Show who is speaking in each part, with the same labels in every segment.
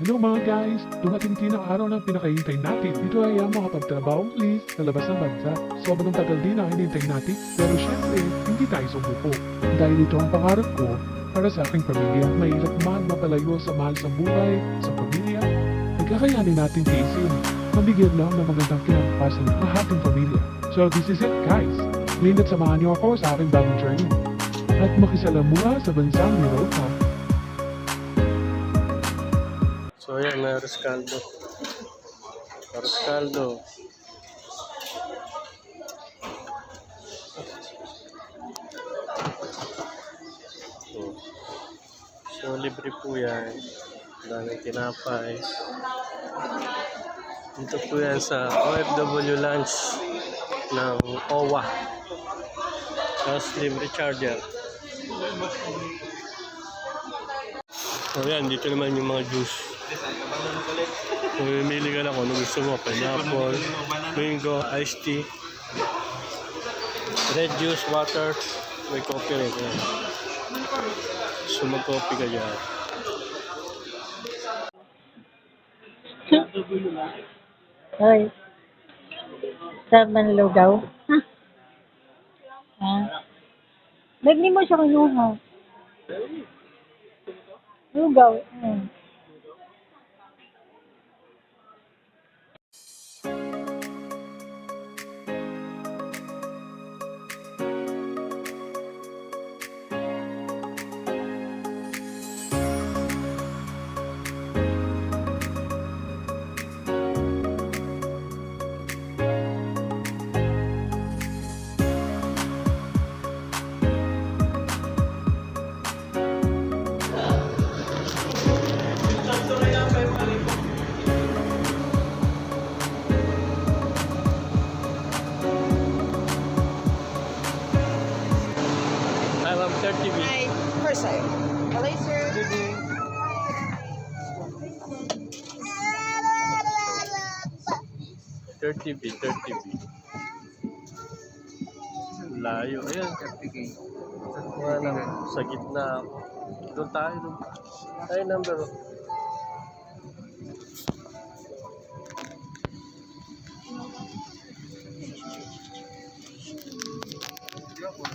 Speaker 1: Hello mga guys! Dumating din ang araw ng pinakahintay natin. Ito ay ang makapagtrabaho ulit sa labas ng bansa. Sobrang tagal din ang hinintay natin. Pero syempre, hindi tayo sumuko. Dahil ito ang pangarap ko para sa aking pamilya. Mahirap man mapalayo sa mahal sa buhay, sa pamilya. Nagkakayanin natin tiisin. Mabigyan lang ng magandang kinabukasan ng ating pamilya. So this is it guys. Ngayon at samahan niyo ako sa aking bagong journey. At makisalamuha sa bansang Europa.
Speaker 2: So yan, may Rescaldo. Rescaldo. So, so libre po yan. Daming tinapay. Dito po yan sa OFW lunch ng OWA. Tapos libre charger. So yan, dito naman yung mga juice. Kung mamimili ka lang kung ano gusto mo, pineapple, mango, iced tea, red juice, water, may coffee rin. Yan. So mag-coffee ka dyan.
Speaker 3: Hoy. Sa Manlugaw? Ha? Ba't di mo siya kinuha? Lugaw. Hmm.
Speaker 2: 30 B.
Speaker 4: Hi, first side. Hello, sir.
Speaker 2: Thirty B, 30 B. Layo. Ayan. Wala lang. Sa gitna. Doon tayo. Tayo number. Oh.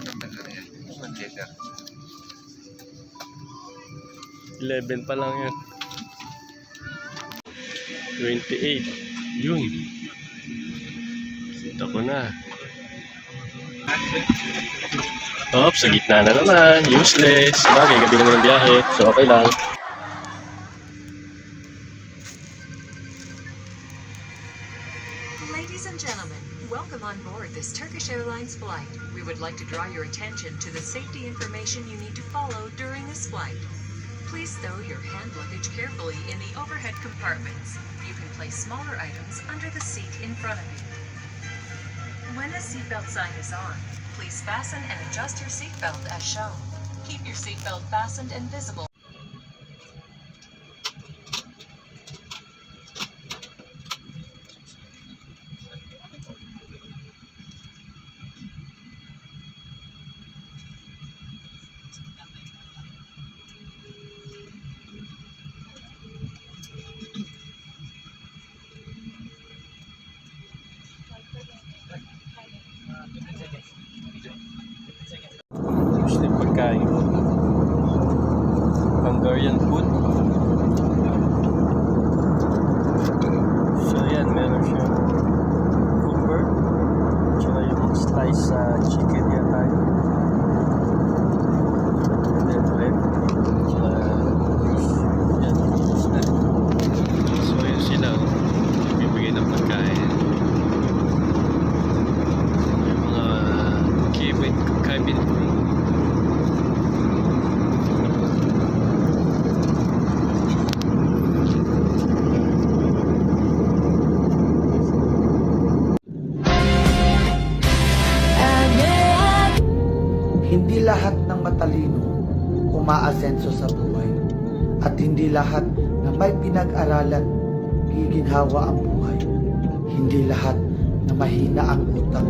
Speaker 2: Eleven pa lang yan. 28. Yun. Ito ko na. Oops, sa gitna na naman. Useless. Bagay, gabi naman ng biyahe. So, okay lang.
Speaker 5: Ladies and gentlemen, welcome on board this Turkish Airlines flight. We would like to draw your attention to the safety information you need to follow during this flight. Please stow your hand luggage carefully in the overhead compartments. You can place smaller items under the seat in front of you. When the seatbelt sign is on, please fasten and adjust your seatbelt as shown. Keep your seatbelt fastened and visible.
Speaker 2: Pagkain. Hungarian food. So yan, meron siya cucumber. Tsaka yung slice sa chicken
Speaker 6: lahat ng matalino umaasenso sa buhay at hindi lahat na may pinag-aralan giginhawa ang buhay. Hindi lahat na mahina ang utang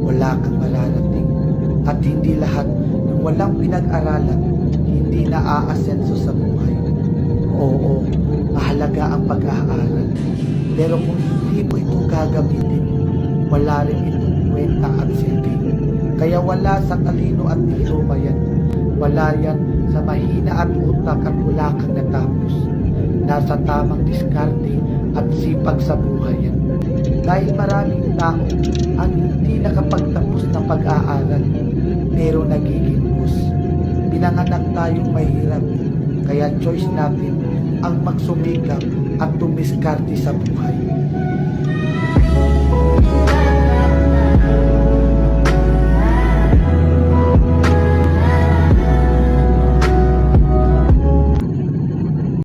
Speaker 6: wala kang mararating at hindi lahat ng walang pinag-aralan hindi na aasenso sa buhay. Oo, mahalaga ang pag-aaral. Pero kung hindi mo ito gagamitin, wala rin itong kwenta at silbi. Kaya wala sa talino at diploma yan. Wala yan sa mahina at utak at wala kang natapos. Nasa tamang diskarte at sipag sa buhay yan. Dahil maraming tao ang hindi nakapagtapos ng pag-aaral pero nagiging bus. Pinanganak tayong mahirap kaya choice natin ang magsumikap at tumiskarte sa buhay.